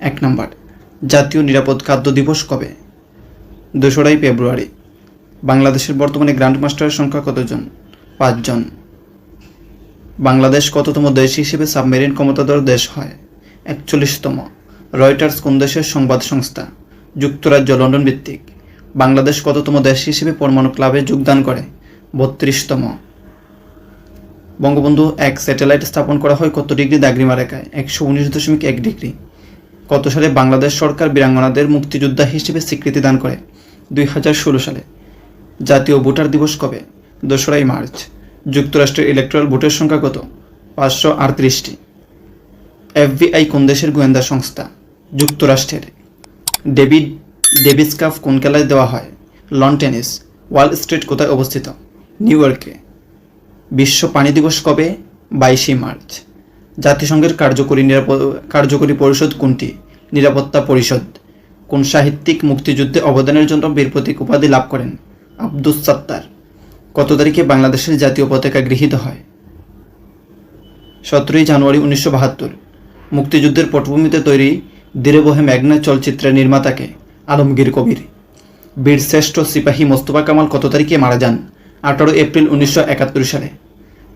এক নম্বর, জাতীয় নিরাপদ খাদ্য দিবস কবে? দোসরাই ফেব্রুয়ারি, বাংলাদেশের বর্তমানে গ্র্যান্ড মাস্টারের সংখ্যা কতজন? পাঁচজন। বাংলাদেশ কততম দেশ হিসেবে সাবমেরিন ক্ষমতাধর দেশ হয়? একচল্লিশতম, রয়টার্স কোন দেশের সংবাদ সংস্থা? যুক্তরাজ্য, লন্ডন ভিত্তিক। বাংলাদেশ কততম দেশ হিসেবে পরমাণু ক্লাবে যোগদান করে? বত্রিশতম। বঙ্গবন্ধু এক স্যাটেলাইট স্থাপন করা হয় কত ডিগ্রি দাগ্রিমা রেখায় একশো উনিশ দশমিক এক ডিগ্রি। কত সালে বাংলাদেশ সরকার বীরাঙ্গনাদের মুক্তিযোদ্ধা হিসেবে স্বীকৃতি দান করে? দুই হাজার ষোলো সালে। জাতীয় ভোটার দিবস কবে? দোসরাই মার্চ। যুক্তরাষ্ট্রের ইলেকট্রাল ভোটের সংখ্যা কত? পাঁচশো আটত্রিশটি। এফবিআই কোন দেশের গোয়েন্দা সংস্থা? যুক্তরাষ্ট্রের। ডেভিড ডেভিস কাপ কোন খেলায় দেওয়া হয়? Loan tennis. ওয়াল স্ট্রিট কোথায় অবস্থিত? নিউ ইয়র্কে। বিশ্ব পানি দিবস কবে? বাইশে মার্চ। জাতিসংঘের কার্যকরী কার্যকরী পরিষদ কোনটি? নিরাপত্তা পরিষদ। কোন সাহিত্যিক মুক্তিযুদ্ধে অবদানের জন্য বীর প্রতীক উপাধি লাভ করেন? আব্দুস সাত্তার। কত তারিখে বাংলাদেশের জাতীয় পতাকা গৃহীত হয়? সতেরোই জানুয়ারি উনিশশো বাহাত্তর। মুক্তিযুদ্ধের পটভূমিতে তৈরি ধীরে বহে মেঘনা চলচ্চিত্রের নির্মাতাকে আলমগীর কবির। বীর শ্রেষ্ঠ সিপাহী মোস্তফা কামাল কত তারিখে মারা যান? আঠারো এপ্রিল উনিশশো একাত্তর সালে।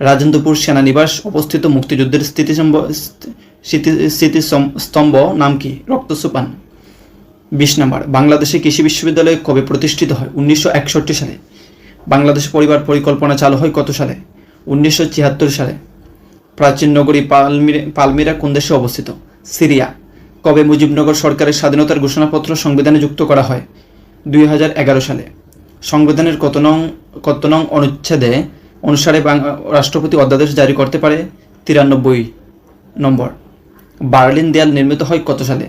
রাজেন্দ্রপুর সেনানিবাস অবস্থিত মুক্তিযুদ্ধের স্থিতিসম্ভ স্মৃতি, স্মৃতিস্তম্ভ নাম কি? রক্তসোপান। বিশ নম্বর, বাংলাদেশে কৃষি বিশ্ববিদ্যালয় কবে প্রতিষ্ঠিত হয়? উনিশশো একষট্টি সালে। বাংলাদেশ পরিবার পরিকল্পনা চালু হয় কত সালে? উনিশশো ছিয়াত্তর সালে। প্রাচীন নগরী পালমিরা পালমিরা কোন দেশে অবস্থিত? সিরিয়া। কবে মুজিবনগর সরকারের স্বাধীনতার ঘোষণাপত্র সংবিধানে যুক্ত করা হয়? দুই হাজার এগারো সালে। সংবিধানের কত নং কত নং অনুচ্ছেদে অনুসারে রাষ্ট্রপতি অধ্যাদেশ জারি করতে পারে তিরানব্বই নম্বর। বার্লিন দেয়াল নির্মিত হয় কত সালে?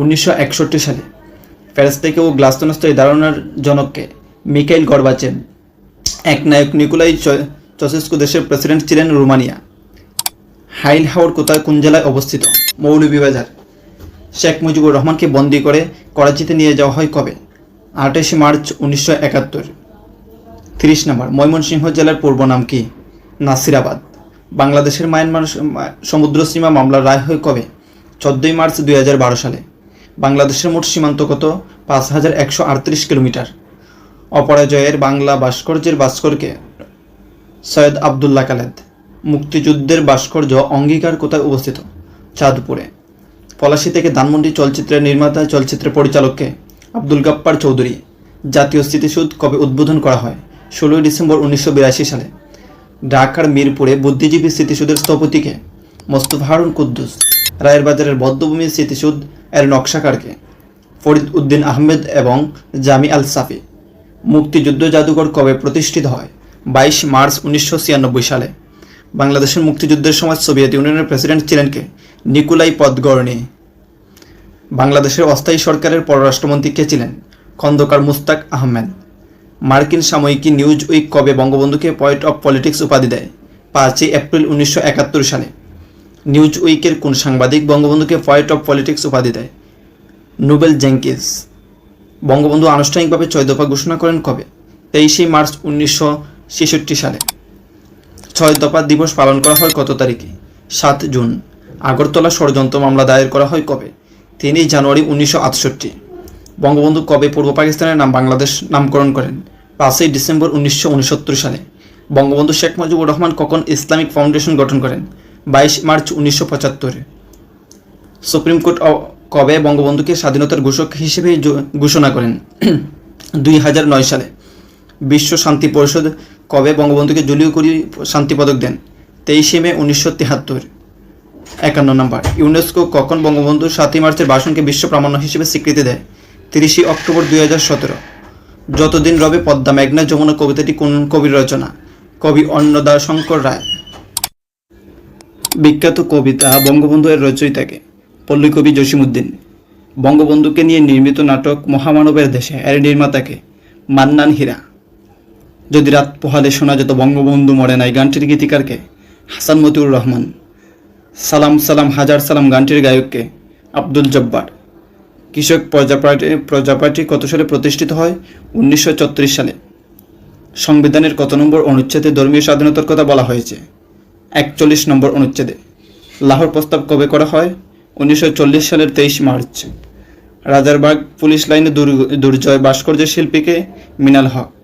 উনিশশো একষট্টি সালে। প্যারিস থেকে ও গ্লাস্তনস্থ এই ধারণার জনককে মিকাইল গর্বাচেন। এক নায়ক নিকোলাই চসেস্কু দেশের প্রেসিডেন্ট ছিলেন রোমানিয়া। হাইল হাওর কোথায়, কোন জেলায় অবস্থিত? মৌলভীবাজার শেখ মুজিবুর রহমানকে বন্দি করে করাচিতে নিয়ে যাওয়া হয় কবে? আঠাশে মার্চ উনিশশো একাত্তর। তিরিশ নম্বর, ময়মনসিংহ জেলার পূর্ব নাম কি? নাসিরাবাদ। বাংলাদেশের মায়ানমার সমুদ্র সীমা মামলার রায় হয় কবে? চোদ্দোই মার্চ দুই হাজার বারো সালে। বাংলাদেশের মোট সীমান্ত কত? পাঁচ হাজার একশো আটত্রিশ কিলোমিটার। অপরাজয়ের বাংলা ভাস্কর্যের ভাস্করকে সৈয়দ আবদুল্লাহ কালেদ। মুক্তিযুদ্ধের ভাস্কর্য অঙ্গীকার কোথায় অবস্থিত? চাঁদপুরে। পলাশী থেকে ধানমন্ডি চলচ্চিত্রের নির্মাতা চলচ্চিত্রের পরিচালককে আব্দুল গাপ্পার চৌধুরী। জাতীয় স্মৃতিসৌধ কবে উদ্বোধন করা হয়? ষোলোই ডিসেম্বর উনিশশো বিরাশি সালে ঢাকার মিরপুরে বুদ্ধিজীবী স্মৃতিসৌধের স্থপতিকে মোস্তফা হারুন কুদ্দুস রায়ের বাজারের বদ্ধভূমি স্মৃতিসৌধ এর নকশাকারকে ফরিদ উদ্দিন আহমেদ এবং জামি আল সাফি। মুক্তিযুদ্ধ জাদুঘর কবে প্রতিষ্ঠিত হয়? বাইশ মার্চ উনিশশো ছিয়ানব্বই সালে বাংলাদেশের মুক্তিযুদ্ধের সময় সোভিয়েত ইউনিয়নের প্রেসিডেন্ট ছিলেন কে? নিকুলাই পদগর্নি বাংলাদেশের অস্থায়ী সরকারের পররাষ্ট্রমন্ত্রী কে ছিলেন? খন্দকার মুস্তাক আহমেদ। মার্কিন সাময়িকী নিউজ উইক কবে বঙ্গবন্ধুকে পয়েন্ট অফ পলিটিক্স উপাধি দেয়? পাঁচই এপ্রিল উনিশশো একাত্তর সালে। নিউজ উইকের কোন সাংবাদিক বঙ্গবন্ধুকে পয়েন্ট অফ পলিটিক্স উপাধি দেয়? Nobel Jenkins. বঙ্গবন্ধু আনুষ্ঠানিকভাবে ছয় দফা ঘোষণা করেন কবে? তেইশে মার্চ উনিশশো ছেষট্টি সালে। ছয় দফা দিবস পালন করা হয় কত তারিখে? সাত জুন। আগরতলা ষড়যন্ত্র মামলা দায়ের করা হয় কবে? তিনই জানুয়ারি উনিশশো আটষট্টি। বঙ্গবন্ধু কবে পূর্ব পাকিস্তানের নাম বাংলাদেশ নামকরণ করেন? পাঁচই ডিসেম্বর উনিশশো উনসত্তর সালে বঙ্গবন্ধু শেখ মুজিবুর রহমান কখন ইসলামিক ফাউন্ডেশন গঠন করেন? বাইশ মার্চ উনিশশো পঁচাত্তরে। সুপ্রিম কোর্ট কবে বঙ্গবন্ধুকে স্বাধীনতার ঘোষক হিসেবে ঘোষণা করেন? দুই হাজার নয় সালে। বিশ্ব শান্তি পরিষদ কবে বঙ্গবন্ধুকে জলীয় করি, শান্তি পদক দেন? তেইশে মে উনিশশো তেহাত্তর। একান্ন নম্বর। ইউনেস্কো কখন বঙ্গবন্ধু সাতই মার্চের ভাষণকে বিশ্ব প্রামাণ্য হিসেবে স্বীকৃতি দেয়? তিরিশে অক্টোবর দুই হাজার সতেরো। যতদিন রবে পদ্মা মেঘনা যমুনা কবিতাটি কোন কবির রচনা? কবি অন্নদা শঙ্কর রায়। বিখ্যাত কবিতা বঙ্গবন্ধু এর রচয়িতাকে, পল্লী কবি জসিমুদ্দিন বঙ্গবন্ধুকে নিয়ে নির্মিত নাটক মহামানবের দেশে, এর নির্মাতাকে মান্নান হীরা। যদি রাত পোহালে শোনা যেত বঙ্গবন্ধু মরে নাই গানটির গীতিকারকে, হাসান মতিউর রহমান। সালাম সালাম, হাজার সালাম গানটির গায়ককে, আব্দুল জব্বার। কৃষক প্রজাপার্টি প্রজাপার্টি কত সালে প্রতিষ্ঠিত হয়? উনিশশো ছত্রিশ সালে। সংবিধানের কত নম্বর অনুচ্ছেদে ধর্মীয় স্বাধীনতার কথা বলা হয়েছে? একচল্লিশ নম্বর অনুচ্ছেদে। লাহোর প্রস্তাব কবে করা হয়? উনিশশো চল্লিশ সালের তেইশ মার্চ। রাজারবাগ পুলিশ লাইনে দুর্জয় ভাস্কর্য শিল্পীকে মিনাল হক।